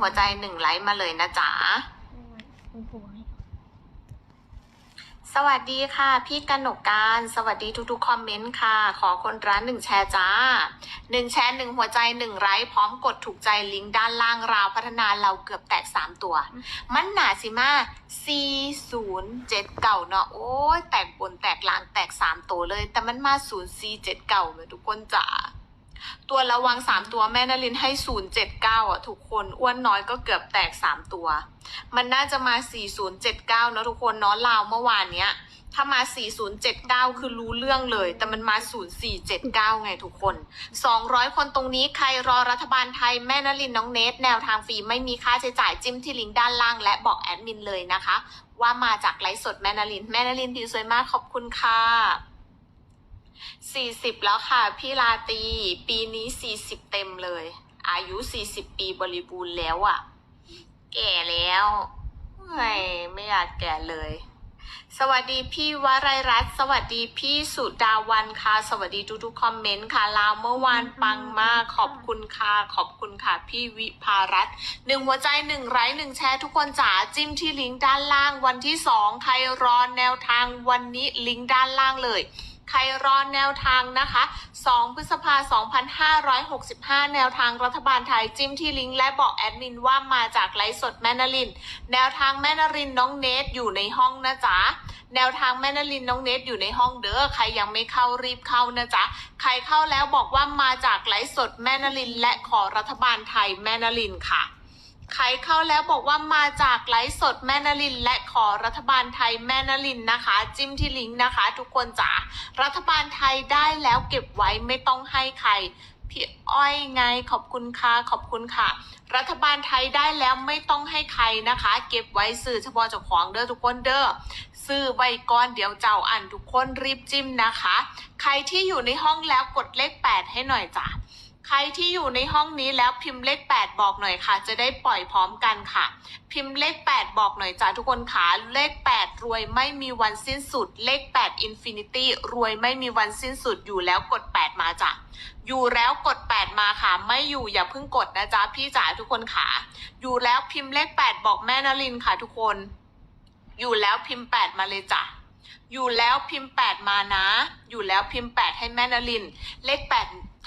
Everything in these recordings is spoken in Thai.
หัวใจหนึ่งไลค์มาเลยนะจ๊ะคุณครูให้สวัสดีค่ะ พี่กนกการ สวัสดีทุกๆคอมเมนต์ค่ะ ขอคนร้านหนึ่งแชร์จ้าหนึ่งแชร์หนึ่งหัวใจหนึ่งไลค์พร้อมกดถูกใจลิงก์ด้านล่างราวพัฒนาเราเกือบแตกสามตัว มันหนาสิมา C 0 7เก่าเนาะโอ้ยแตกบนแตกล่างแตกสามตัวเลย แต่มันมา0 C 7เก่าเลยทุกคนจ๋า ตัวระวังสามตัวแม่นลินให้0 7 9อะทุกคนอ้วนน้อยก็เกือบแตกสามตัว มันน่าจะมา4079เจ็ดเก้านอะทุกคนเนาะลาวเมื่อวานเนี้ย ถ้ามา4079คือรู้เรื่องเลย แต่มันมา0479ไงทุกคน200คนตรงนี้ใครรอรัฐบาลไทยแม่นลินน้องเนทแนวทางฟรีไม่มีค่าใช้จ่ายจิ้มที่ลิงก์ด้านล่าง และบอกแอดมินเลยนะคะ ว่ามาจากไลฟ์สดแม่นลิน แม่นลินผิวสวยมากขอบคุณค่ะ 40แล้วค่ะ พี่ลาตรีปีนี้40เต็มเลย อายุ40ปีบริบูรณ์แล้วอะ่ะ แก่แล้วไม่ไม่อยากแก่เลย สวัสดีพี่วรัยรัตน์สวัสดีพี่สุดาวันค่ะ สวัสดีทุกๆคอมเมนต์ค่ะ ลาวเมื่อวานปังมาก ขอบคุณค่ะ ขอบคุณค่ะ พี่วิภารัตน์หนึ่งหัวใจหนึ่งไลค์หนึ่งแชร์ทุกคนจ๋าจิ้มที่ลิงก์ด้านล่างวันที่สองใครรอแนวทางวันนี้ลิงก์ด้านล่างเลย ใครรอแนวทางนะคะ 2 พฤษภา 2565 แนวทางรัฐบาลไทยจิ้มที่ลิงก์และบอกแอดมินว่ามาจากไลฟ์สดแม่นาริน แนวทางแม่นารินน้องเนทอยู่ในห้องนะจ๊ะแนวทางแม่นารินน้องเนทอยู่ในห้องเด้อใครยังไม่เข้ารีบเข้านะจ๊ะใครเข้าแล้วบอกว่ามาจากไลฟ์สดแม่นาริน และขอรัฐบาลไทยแม่นารินค่ะ ใครเข้าแล้วบอกว่ามาจากไลฟ์สดแม่นาริน และขอรัฐบาลไทยแม่นารินนะคะ จิ้มที่ลิงก์นะคะ ทุกคนจ๋ารัฐบาลไทยได้แล้วเก็บไว้ไม่ต้องให้ใครพี่อ้อยไงขอบคุณค่ะขอบคุณค่ะ รัฐบาลไทยได้แล้วไม่ต้องให้ใครนะคะ เก็บไว้สื่อเฉพาะเจ้าของเด้อทุกคนเด้อซื้อไว้ก่อนเดี๋ยวเจ้าอ่านทุกคนรีบจิ้มนะคะ ใครที่อยู่ในห้องแล้วกดเลข 8 ให้หน่อยจ้ะ ใครที่อยู่ในห้องนี้แล้วพิมพ์เลข 8 บอกหน่อยค่ะ จะได้ปล่อยพร้อมกันค่ะ พิมพ์เลข 8 บอกหน่อยจ้าทุกคนค่ะเลข 8 รวยไม่มีวันสิ้นสุด เลข 8 Infinity รวยไม่มีวันสิ้นสุดอยู่แล้วกด 8 มาจ้ะอยู่แล้วกด 8 มาค่ะ ไม่อยู่อย่าเพิ่งกดนะจ๊ะพี่จ๋าทุกคนค่ะ อยู่แล้วพิมพ์เลข 8 บอกแม่นลินค่ะทุกคน อยู่แล้วพิมพ์ 8 มาเลยจ้ะ อยู่แล้วพิมพ์ 8 มานะ อยู่แล้วพิมพ์ 8 ให้แม่นลิน เลข 8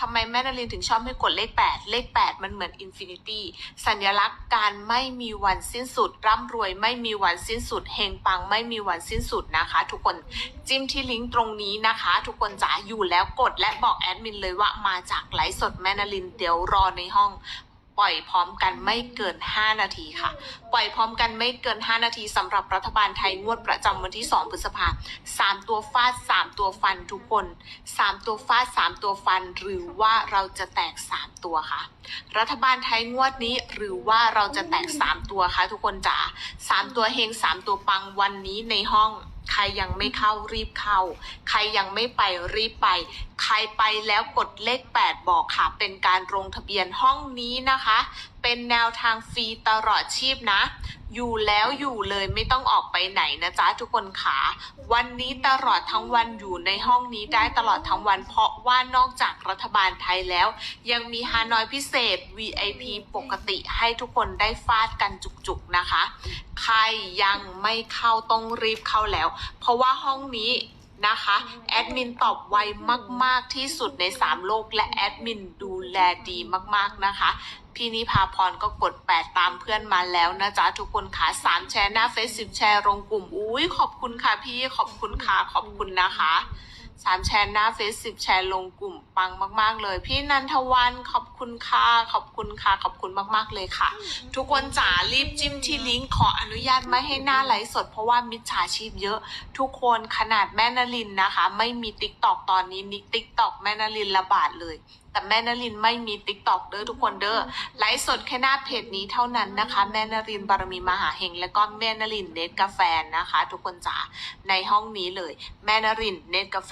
ทำไมแม่นารินถึงชอบให้กดเลข 8 เลข 8 มันเหมือนอินฟินิตี้สัญลักษณ์การไม่มีวันสิ้นสุด ร่ำรวยไม่มีวันสิ้นสุดเฮงปังไม่มีวันสิ้นสุดนะคะ ทุกคนจิ้มที่ลิงก์ตรงนี้นะคะ ทุกคนจ๋าอยู่แล้วกดและบอกแอดมินเลยว่ามาจากไลฟ์สดแม่นารินเดี๋ยวรอในห้อง ปล่อยพร้อมกันไม่เกิน 5 นาทีค่ะ ปล่อยพร้อมกันไม่เกิน 5 นาทีสำหรับรัฐบาลไทยงวดประจำวันที่ 2 พฤษภาสามตัวฟาด 3 ตัวฟันทุกคน 3 ตัวฟาด 3 ตัวฟัน หรือว่าเราจะแตก 3 ตัวค่ะ รัฐบาลไทยงวดนี้หรือว่าเราจะแตก 3 ตัวค่ะทุกคนจ๋า3 ตัวเฮง3 ตัวปังวันนี้ในห้อง ใครยังไม่เข้ารีบเข้า ใครยังไม่ไปรีบไป ใครไปแล้วกดเลข 8 บอกค่ะ เป็นการลงทะเบียนห้องนี้นะคะ เป็นแนวทางฟรีตลอดชีพนะ อยู่แล้วอยู่เลยไม่ต้องออกไปไหนนะจ๊ะทุกคนขา วันนี้ตลอดทั้งวันอยู่ในห้องนี้ได้ตลอดทั้งวัน เพราะว่านอกจากรัฐบาลไทยแล้ว ยังมีฮานอยพิเศษ VIP ปกติให้ทุกคนได้ฟาดกันจุกๆนะคะ ใครยังไม่เข้าต้องรีบเข้าแล้ว เพราะว่าห้องนี้ นะคะแอดมินตอบไวมาก ๆที่สุดใน 3 โลก และแอดมินดูแลดีมากๆนะคะ พี่นิพาพรก็กด 8 ตามเพื่อนมาแล้วนะจ๊ะ ทุกคนค่ะ3 แชร์หน้าเฟซสิบแชร์ลงกลุ่ม อุ้ยขอบคุณค่ะพี่ขอบคุณค่ะขอบคุณนะคะ สามแชร์หน้าเฟซสิบแชร์ลงกลุ่มปังมาก ๆ เลย พี่นันทวันขอบคุณค่ะขอบคุณค่ะขอบคุณมาก ๆ เลยค่ะ ทุกคนจ๋ารีบจิ้มที่ลิงก์ขออนุญาตไม่ให้หน้าไลฟ์สด เพราะว่ามิจฉาชีพเยอะ ทุกคนขนาดแม่นลินนะคะ ไม่มีติ๊กตอกตอนนี้นิกติ๊กตอกแม่นลินระบาดเลย แต่แม่นลินไม่มีติ๊กตอกเด้อทุกคนเด้อไลฟ์สดแค่หน้าเพจนี้เท่านั้นนะคะ แม่นรินบารมีมหาเฮงและก็แม่นรินเนตกาแฟนะคะ ทุกคนจ๋าในห้องนี้เลย แม่นรินเนตกาแฟ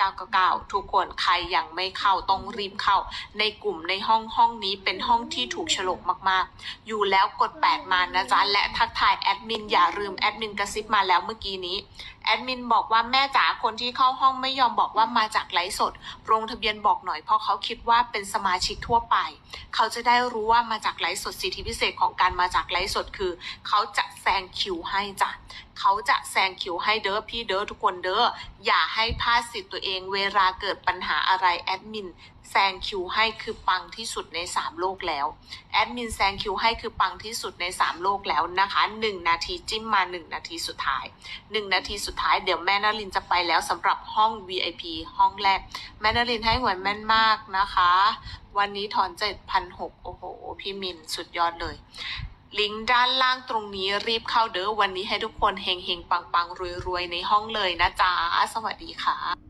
999 ทุกคนใครยังไม่เข้าต้องรีบเข้า ในกลุ่มในห้องห้องนี้เป็นห้องที่ถูกฉลกมากๆ อยู่แล้วกด 8 มานะจ๊ะ และทักทายแอดมินอย่าลืมแอดมินกระซิบมาแล้วเมื่อกี้นี้แอดมินบอกว่าแม่จ๋าคนที่เข้าห้องไม่ยอมบอกว่ามาจากไลฟ์สดลงทะเบียนบอกหน่อยเพราะเขาคิดว่าเป็นสมาชิกทั่วไป เขาจะได้รู้ว่ามาจากไลฟ์สดสิทธิพิเศษของการมาจากไลฟ์สดคือ เขาจะแซงคิวให้จ้ะเขาจะแซงคิวให้เด้อพี่เด้อทุกคนเด้ออย่าให้พลาดสิทธิ์ตัวเองเวลาเกิดปัญหาอะไรแอดมินแซงคิวให้คือปังที่สุดใน 3 โลกแล้วแอดมินแซงคิวให้คือปังที่สุดใน 3 โลกแล้วนะคะ 1 นาทีจิ้มมา 1 นาทีสุดท้าย 1 นาทีสุดท้ายเดี๋ยวแม่นารินจะไปแล้วสำหรับห้อง VIP ห้องแรก แม่นารินให้หวยแม่นมากนะคะ วันนี้ถอน 7,600 โอ้โห พี่มินสุดยอดเลยลิงก์ด้านล่างตรงนี้รีบเข้าเด้อวันนี้ให้ทุกคนเฮงเฮงปังปังรวยรวยในห้องเลยนะจ๊ะ สวัสดีค่ะ